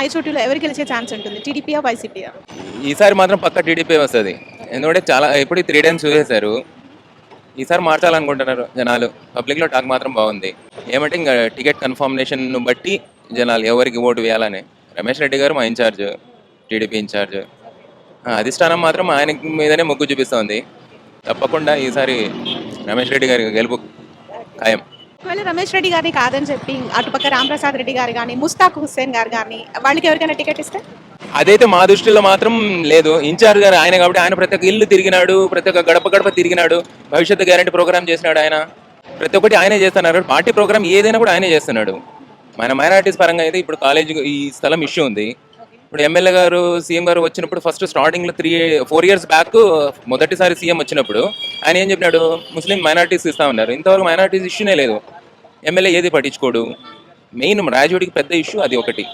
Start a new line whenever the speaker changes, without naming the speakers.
రాయచోటిలో ఎవరు గెలిచే ఛాన్స్ ఉంటుంది? టీడీపీయా వైసీపీయా?
ఈసారి మాత్రం పక్క టీడీపీ వస్తుంది. ఎందుకంటే చాలా ఇప్పుడు త్రీ టైమ్స్ చూసేశారు. ఈసారి మార్చాలనుకుంటున్నారు జనాలు. పబ్లిక్లో టాక్ మాత్రం బాగుంది. ఏమంటే ఇంకా టికెట్ కన్ఫర్మేషన్ బట్టి జనాలు ఎవరికి ఓటు వేయాలని. రమేష్ రెడ్డి గారు మా ఇన్ఛార్జ్ టీడీపీ ఇన్ఛార్జ్. అధిష్టానం మాత్రం ఆయన మీదనే మొగ్గు చూపిస్తోంది. తప్పకుండా ఈసారి రమేష్ రెడ్డి గారి గెలుపు ఖాయం.
ఒకవేళ రమేష్ రెడ్డి గారిని కాదని చెప్పి అటుపక్క రాంప్రసాద్ రెడ్డి గారు కానీ ముస్తాక్ హుస్సేన్ గారు కానీ వాళ్ళకి ఎవరికైనా టికెట్ ఇస్తే?
అదైతే మా దృష్టిలో మాత్రం లేదు. ఇన్ఛార్జ్ గారు ఆయన కాబట్టి ఆయన ప్రతి ఒక్క ఇల్లు తిరిగినాడు ప్రతి ఒక్క గడప గడప తిరిగినాడు. భవిష్యత్తు గ్యారంటీ ప్రోగ్రామ్ చేసినాడు ఆయన. ప్రతి ఒక్కటి ఆయనే చేస్తున్నారు. పార్టీ ప్రోగ్రామ్ ఏదైనా కూడా ఆయనే చేస్తున్నాడు. మన మైనారిటీస్ పరంగా అయితే ఇప్పుడు కాలేజ్ ఈ స్థలం ఇష్యూ ఉంది. ఇప్పుడు ఎమ్మెల్యే గారు సీఎం గారు వచ్చినప్పుడు ఫస్ట్ స్టార్టింగ్లో త్రీ ఫోర్ ఇయర్స్ బ్యాక్ మొదటిసారి సీఎం వచ్చినప్పుడు ఆయన ఏం చెప్పినాడు? ముస్లిం మైనార్టీస్ ఇస్తా ఉన్నారు. ఇంతవరకు మైనారిటీస్ ఇష్యూనే లేదు. ఎమ్మెల్యే ఏది పట్టించుకోడు. మెయిన్ రాజోడికి పెద్ద ఇష్యూ అది ఒకటి.